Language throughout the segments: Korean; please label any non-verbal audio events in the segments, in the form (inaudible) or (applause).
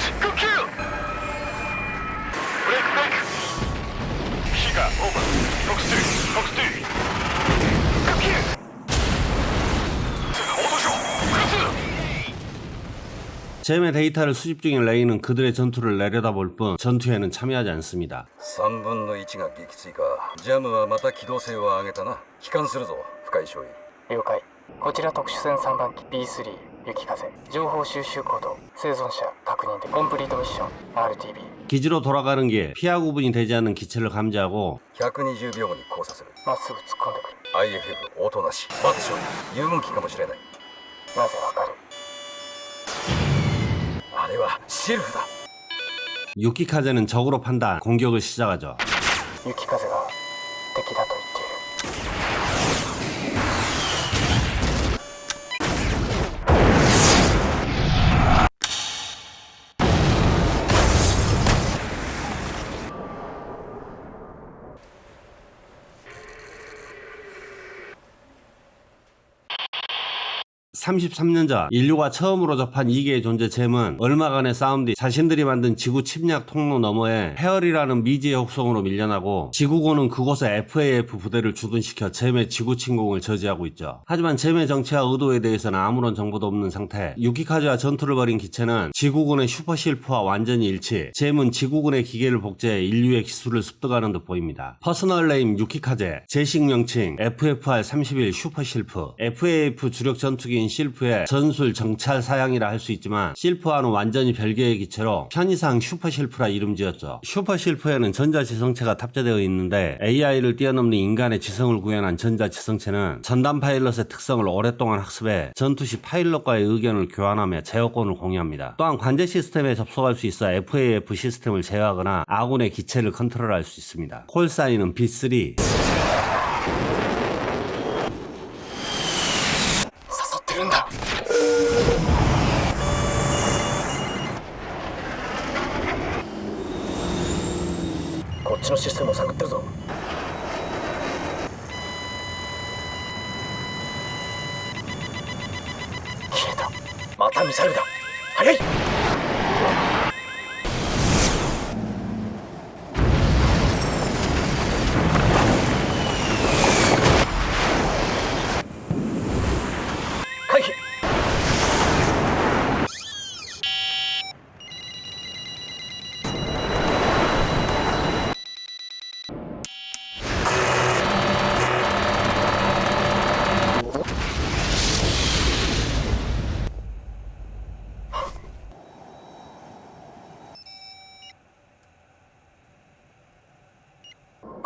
지 급주! 블랙백! 시가 오버! 폭스 폭스 잼의 데이터를 수집 중인 레이는 그들의 전투를 내려다볼 뿐 전투에는 참여하지 않습니다. 3分の1が撃墜かジャムはまた機動性を上げたな帰還するぞ深い勝利了解こちら特殊船3番機 B3 雪風情報収集行動生存者 確認でコンプリートミッション RTB 기지로 돌아가는 길 피하 구분이 되지 않는 기체를 감지하고 120秒後に交差するまっすぐ突っ込んでくる IFF 応答なし待って少尉遊軍機かもしれないなぜわかるあれはシェルフだ 유키카제는 적으로 판단 공격을 시작하죠. 雪風 33년 전 인류가 처음으로 접한 2개의 존재 잼은 얼마간의 싸움 뒤 자신들이 만든 지구 침략 통로 너머에 헤어리라는 미지의 혹성으로 밀려나고 지구군은 그곳에 FAF 부대를 주둔시켜 잼의 지구 침공을 저지하고 있죠. 하지만 잼의 정체와 의도에 대해서는 아무런 정보도 없는 상태. 유키카즈와 전투를 벌인 기체는 지구군의 슈퍼실프와 완전히 일치. 잼은 지구군의 기계를 복제해 인류의 기술을 습득하는 듯 보입니다. 퍼스널 네임 유키카제, 제식 명칭 FFR-31 슈퍼실프, FAF 주력 전투기인 실프의 전술 정찰 사양이라 할 수 있지만 실프와는 완전히 별개의 기체로 편의상 슈퍼 실프라 이름 지었죠. 슈퍼 실프에는 전자 지성체가 탑재되어 있는데 AI를 뛰어넘는 인간의 지성을 구현한 전자 지성체는 전담 파일럿의 특성을 오랫동안 학습해 전투 시 파일럿과의 의견을 교환하며 제어권을 공유합니다. 또한 관제 시스템에 접속할 수 있어 FAF 시스템을 제어하거나 아군의 기체를 컨트롤할 수 있습니다. 콜사인은 B3, るんだ。こっちのシステムを探ってるぞ。消えた。またミサイルだ。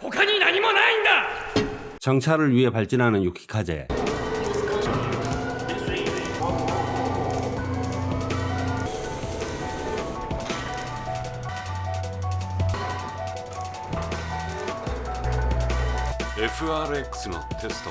他に何もないんだ 정찰을 위해 발진하는 유키카제. FRX のテスト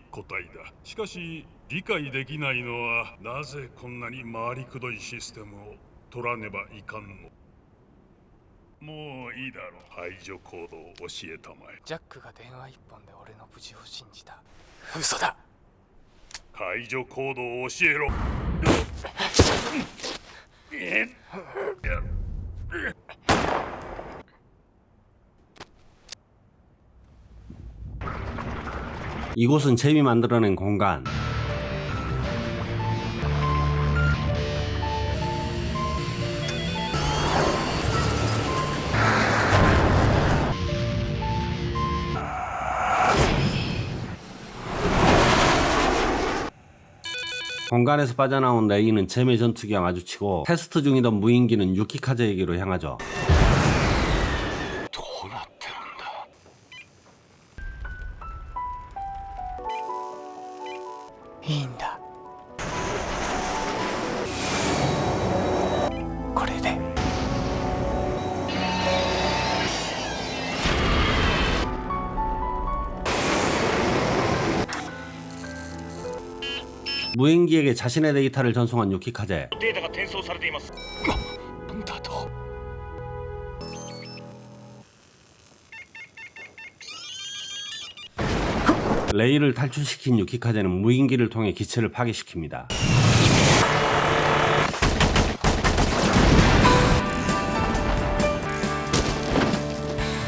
答えだ。しかし理解できないのはなぜこんなに回りくどいシステムを取らねばいかんの？もういいだろう。排除コードを教えたまえ。ジャックが電話一本で俺の無事を信じた。嘘だ。解除コードを教えろ。え (laughs) 이곳은 잼이 만들어낸 공간. 공간에서 빠져나온 레이는 잼의 전투기와 마주치고 테스트 중이던 무인기는 유키카제에게로 향하죠 무인기에게 자신의 데이터를 전송한 요키카제. 레이를 탈출시킨 유키카제는 무인기를 통해 기체를 파괴시킵니다.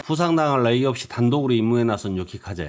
부상당한 레이 없이 단독으로 임무에 나선 유키카제.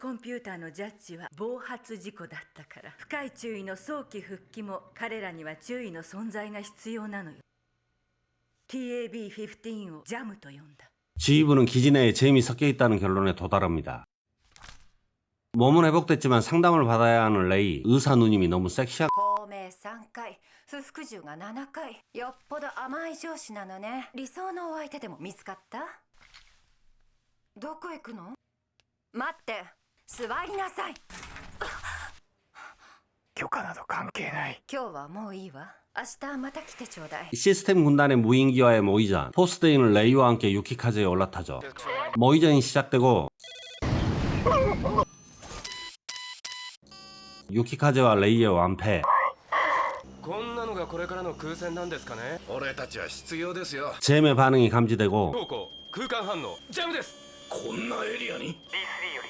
コンピューターのジャッジは暴発事故だったから深い注意の早期復帰も彼らには注意の存在が必要なのよ TAB-15 をジャムと呼んだ 지휘부는 기지 내에 잼이 섞여 있다는 결론에 도달합니다. 몸은 회복됐지만 상담을 받아야 하는 레이, 의사 누님이 너무 섹시한 孔明3回不服従が7回よっぽど甘い上司なのね理想のお相手でも見つかったどこ行くの待って 座りなさい許可など関係ない今日はもういいわ明日また来てちょうだい 시스템 군단의 무인기와의 모의전 포스데이는 레이와 함께 유키카즈에 올라타죠 모의전이 시작되고 유키카즈와 레이의 완패 こんなのがこれからの空戦なんですかね俺たちは必要ですよ 잼의 반응이 감지되고 方向空間反応ジャムですこんなエリアに B3 より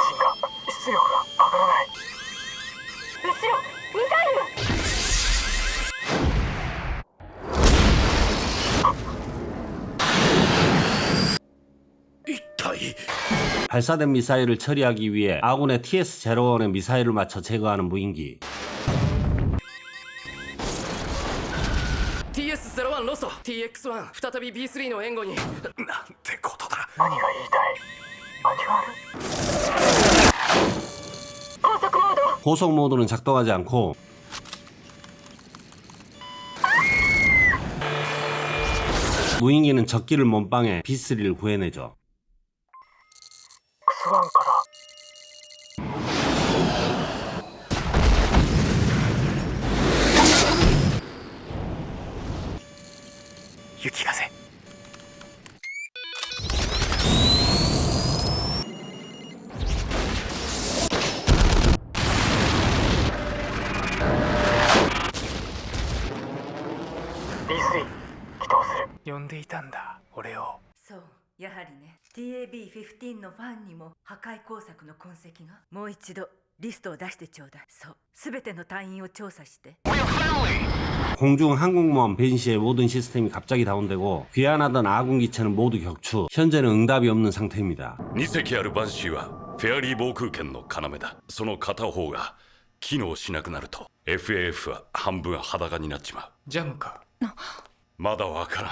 발사된 미사일을 처리하기 위해 아군의 TS-01의 미사일을 맞춰 제거하는 무인기 TS01 ロスト TX1 再び B3 の援護になんてことだ何が言いたいマニュアル高速モード 고속 모드는 작동하지 않고 무인기는 적기를 몸빵해 B3를 구해내죠 ク スワンから。AKB15 のファンにも破壊工作の痕跡が？もう一度リストを出してちょうだい。そう。全ての隊員を調査して。공중 항공모함 베이시의 모든 시스템이 갑자기 다운되고 귀환하던 아군 기체는 모두 격 추. 현재는 응답이 없는 상태입니 다. 2隻あるバンシーはフェアリー空圏の要だその片方が機能しなくなると FAF は半分裸になっちまうジャムかまだわからん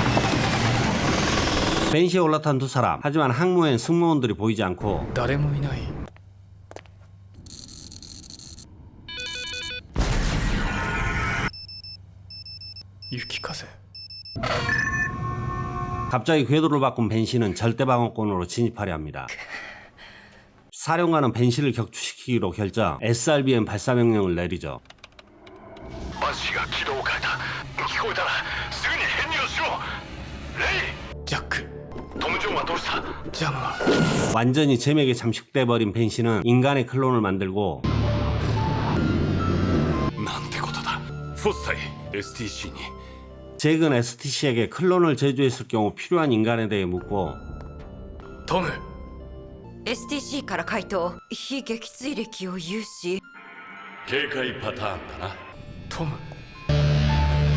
벤시에 올라탄 두 사람. 하지만 항모엔 승무원들이 보이지 않고 誰もいない雪風 갑자기 궤도를 바꾼 벤시는 절대 방어권으로 진입하려 합니다. 사령관은 벤시를 격추시키기로 결정 SRBM 발사 명령을 내리죠. バンシーが軌道を変えた聞こえたらすぐに編入しろレジャック 완전히 잼에게 잠식돼 버린 벤시는 인간의 클론을 만들고 なんてことだフォスタイ STC に 잭은 STC에게 클론을 제조했을 경우 필요한 인간에 대해 묻고 トム STC から回答非撃墜歴を有し警戒パターンだなトム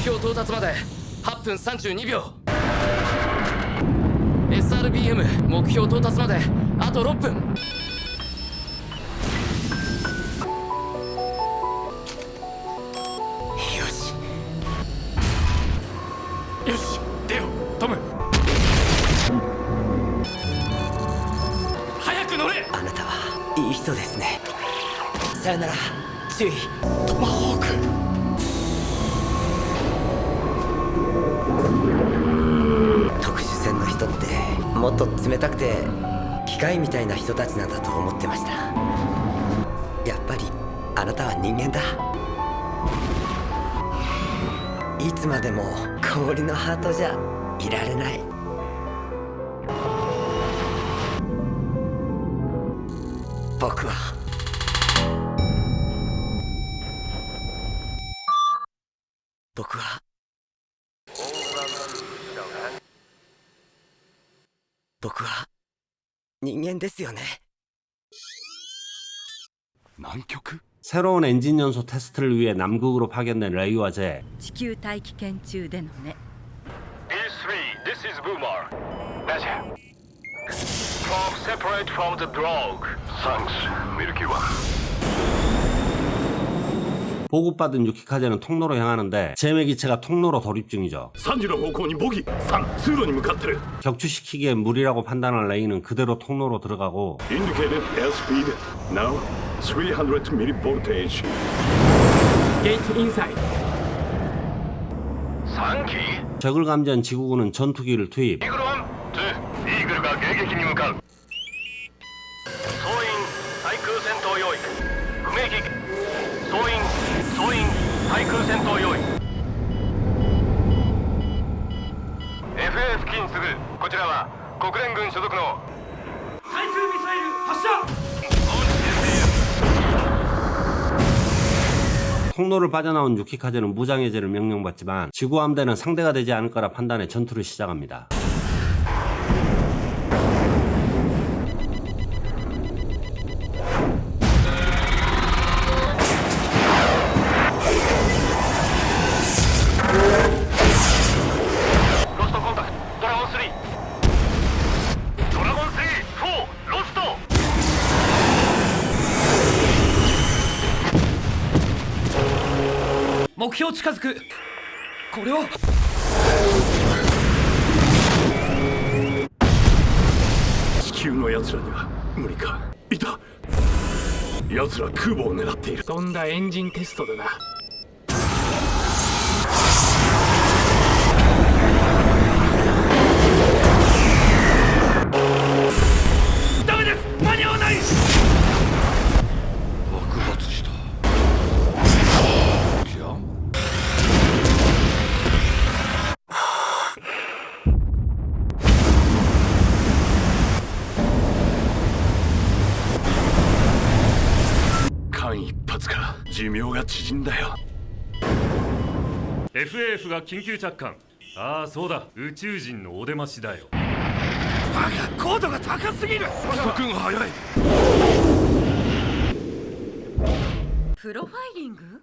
標到達まで8分32秒。SRBM 目標到達まであと6分。よし。よし出ようトム早く乗れ。あなたはいい人ですね。さよなら。注意人たちなんだと思ってました。やっぱりあなたは人間だ。いつまでも氷のハートじゃいられない。人間ですよね 南極 새로운 엔진 연소 테스트를 위해 남극으로 파견된 레이와 제 地球大気圏中でのね B3 this is Boomer ラジャー From separate from the drog Thanks Milky One 보급받은 유키카제는 통로로 향하는데 제매 기체가 통로로 돌입 중이죠. 3時の方向に 모기, 3, 通路に向かってる. 격추시키기에 무리라고 판단한 레이는 그대로 통로로 들어가고 Indicated airspeed. 300 m voltage. 게이트 인사이드. 상기. 적을 감지한 지구군은 전투기를 투입. 이그롬, 이 이글과 계객이 임각. 소인 사이크 센터 요이. 구매기. 소인 対空戦闘用意 FA 付近にすぐこちらは国連軍所属の対空ミサイル発射 통로를 빠져나온 유키카제는 무장해제를 명령받지만 지구 함대는 상대가 되지 않을 거라 판단해 전투를 시작합니다. 目標近づく。これを。地球の奴らには無理か。いた。奴ら空母を狙っている。飛んだエンジンテストだな縮んだよ。FAF が緊急着艦。ああそうだ。宇宙人のお出ましだよ。バカ高度が高すぎる。速君速い。プロファイリング？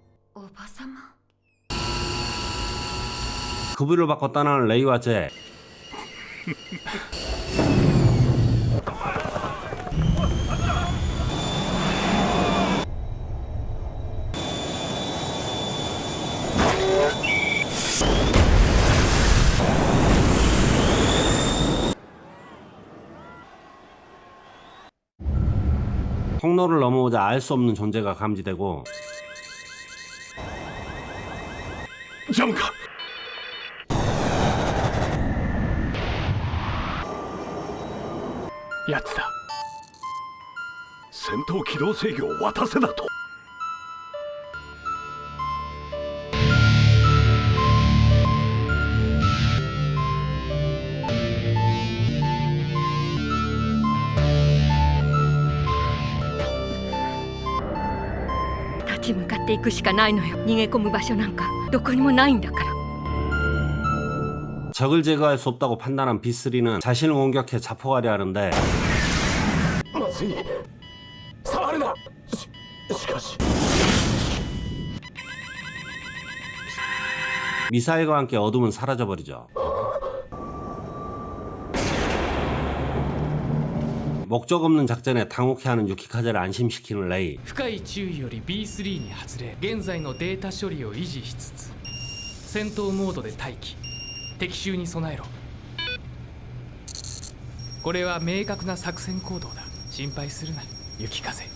おばさま 급유를 받고 떠나는 레이와 제. 통로를 넘어오자 알 수 없는 존재가 감지되고 ジャムか。やつだ。戦闘機動制御を渡せだと。ていくしかないのよ逃げ込む場所なんかどこにもないんだから 적을 제거할 수 없다고 판단한 B3는 자신을 공격해 자폭하려 하는데 まずい触るなししかし 미사일과 함께 어둠은 사라져버리죠. 목적 없는 작전에 당혹해하는 유키카제를 안심시키는 레이. 深い注意より B3 に外れ現在のデータ処理を維持しつつ戦闘モードで待機敵襲に備えろこれは明確な作戦行動だ心配するな雪風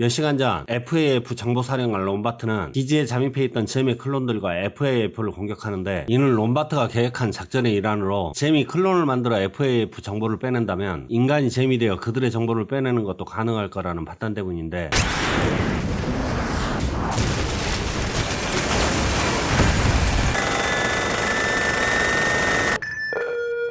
몇 시간 전 FAF 정보사령관 롬바트는 기지에 잠입해 있던 잼의 클론들과 FAF를 공격하는데 이는 롬바트가 계획한 작전의 일환으로 잼이 클론을 만들어 FAF 정보를 빼낸다면 인간이 잼이 되어 그들의 정보를 빼내는 것도 가능할 거라는 판단 때문인데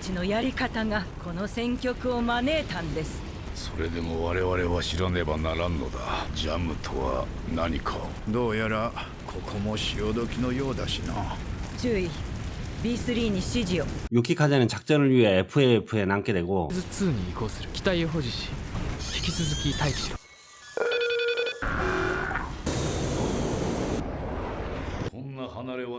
ちのやり方がこの戦局を招いたんですそれでも我々は知らねばならんのだジャムとは何かどうやらここも潮時のようだしな注意 B3 に指示を 유키카제는 작전을 위해 FAF에 남게 되고 2に移行する機体を保持し引き続き待機しろこ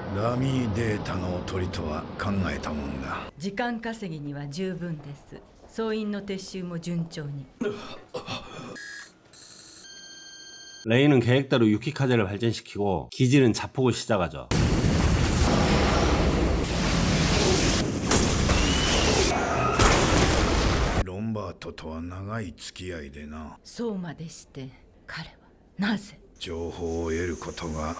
ラミーデータのおとりとは考えたもんだ。時間稼ぎには十分です。総員の撤収も順調に。레이는 계획대로 유키카드를 발전시키고 기질은 자폭을 시작하 죠. 롬바토와 나가이付き合いでな.そうまでして彼はなぜ？情報を得ることが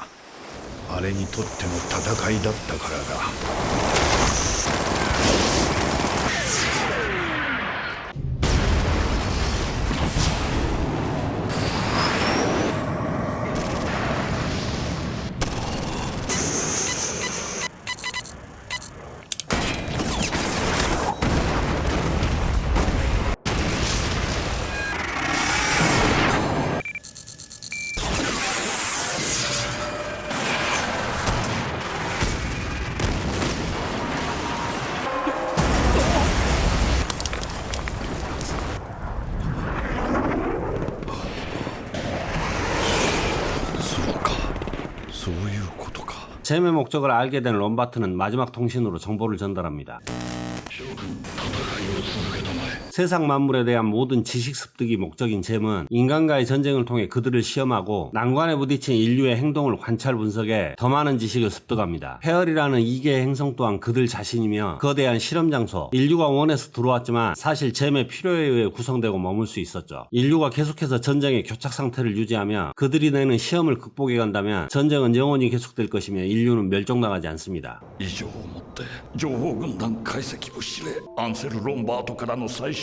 あれにとっての戦いだったからだ。 재매 목적을 알게 된 롬바트는 마지막 통신으로 정보를 전달합니다. 세상 만물에 대한 모든 지식 습득이 목적인 잼은 인간과의 전쟁을 통해 그들을 시험하고 난관에 부딪힌 인류의 행동을 관찰 분석해 더 많은 지식을 습득합니다. 페얼이라는 이계의 행성 또한 그들 자신이며 거대한 실험 장소, 인류가 원해서 들어왔지만 사실 잼의 필요에 의해 구성되고 머물 수 있었죠. 인류가 계속해서 전쟁의 교착 상태를 유지하며 그들이 내는 시험을 극복해 간다면 전쟁은 영원히 계속될 것이며 인류는 멸종당하지 않습니다. 以上をもって情報軍団解析部司令アンセル・ロンバートからの最終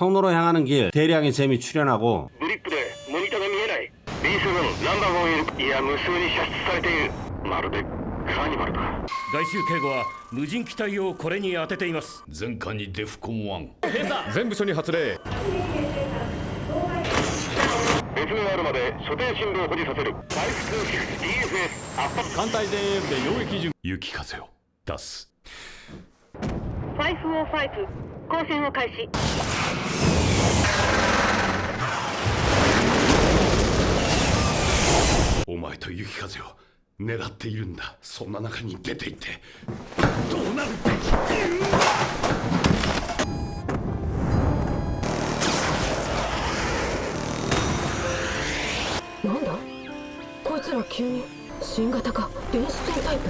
통로로 향하는 길 대량의 잼이 출현하고 ブリップでモニターが見えない B7 ナンバー5いるいや無数に射出されているまるでカーニバルだ外周警護は無人機体をこれに当てています前科にデフコン1閉鎖全部署に発令別名あるまで所定振動を保持させる回復 DFS 圧迫艦隊前衛部で溶液準雪風を出す505 光線を開始。お前と雪風を狙っているんだ。そんな中に出ていって。どうなるって。なんだ？こいつら急に新型か電子戦タイプ？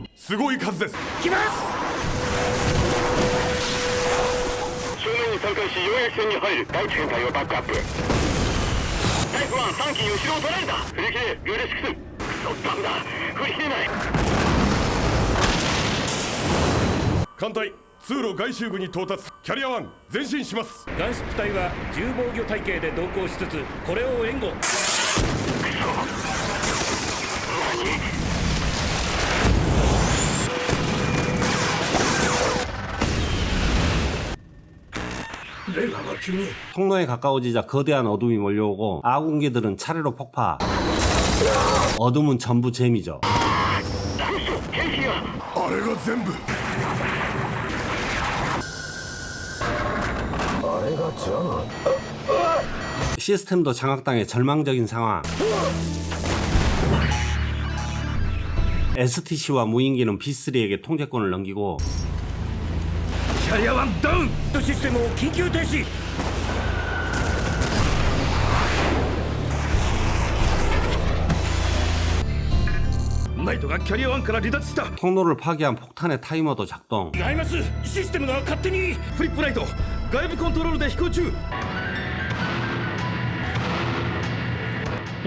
すごい数です。正面に参加し溶液戦に入る第一編隊をバックアップ。タイプ1 3機に後ろを取られた振り切れ両腕縮すクソダメだ。振り切れない。艦隊通路外周部に到達。キャリア1前進します。ガンシップ隊は重防御体系で同行しつつこれを援護 통로에 가까워지자 거대한 어둠이 몰려오고 아군기들은 차례로 폭파. 어둠은 전부 잼이죠 아래가 전부. 아래가 전. 시스템도 장악당해 절망적인 상황. STC와 무인기는 B3에게 통제권을 넘기고 キャリア1ダウンシステムを緊急停止ナイトがキャリア1から離脱した 통로를 파괴한 폭탄의 타이머도 작동. ナイマスシステムが勝手にフリップライト外部コントロールで飛行中行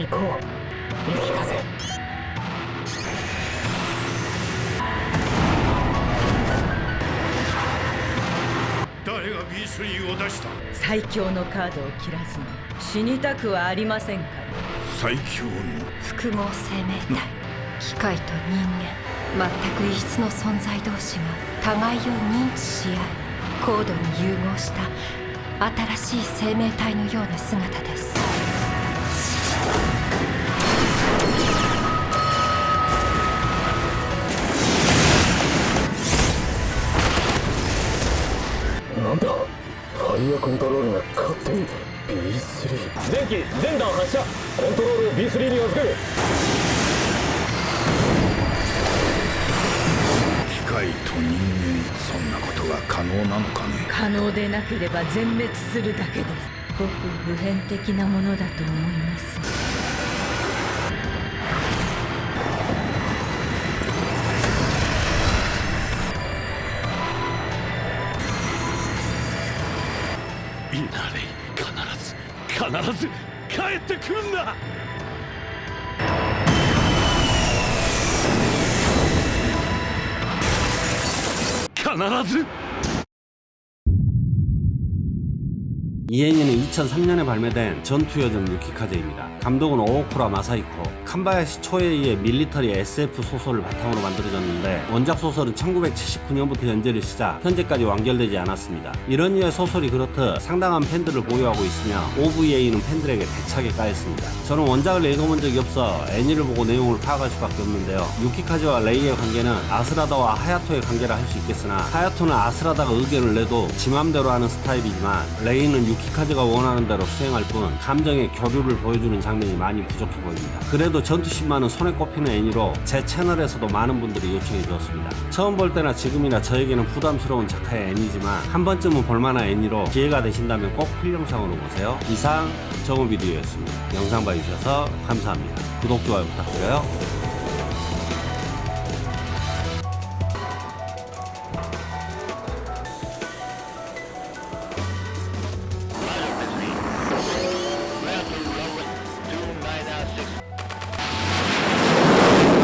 こう雪風 誰が B3 を出した？最強のカードを切らずに死にたくはありませんから。最強の？複合生命体。機械と人間全く異質の存在同士が互いを認知し合い高度に融合した新しい生命体のような姿ですファイアコントロールが勝手に B3 前期全弾発射。コントロールを B3 に預ける。機械と人間そんなことが可能なのかね？可能でなければ全滅するだけです。ごく普遍的なものだと思いますいいなレイ必ず必ず帰ってくんだ。必ず 이엔이는 2003년에 발매된 전투여전 유키카제입니다. 감독은 오오쿠라 마사이코, 칸바야시 초에이의 밀리터리 SF 소설을 바탕으로 만들어졌는데 원작 소설은 1979년부터 연재를 시작 현재까지 완결되지 않았습니다. 이런 류의 소설이 그렇듯 상당한 팬들을 보유하고 있으며 OVA는 팬들에게 대차게 까였습니다. 저는 원작을 읽어본 적이 없어 애니를 보고 내용을 파악할 수밖에 없는데요. 유키카제와 레이의 관계는 아스라다와 하야토의 관계라 할 수 있겠으나 하야토는 아스라다가 의견을 내도 지 맘대로 하는 스타일이지만 레이는 유키 카즈가 원하는 대로 수행할 뿐 감정의 교류를 보여주는 장면이 많이 부족해 보입니다. 그래도 전투 10만은 손에 꼽히는 애니로 제 채널에서도 많은 분들이 요청해 주었습니다. 처음 볼 때나 지금이나 저에게는 부담스러운 작화의 애니지만 한 번쯤은 볼만한 애니로 기회가 되신다면 꼭 필영상으로 보세요. 이상 정우 비디오였습니다. 영상 봐주셔서 감사합니다. 구독, 좋아요 부탁드려요.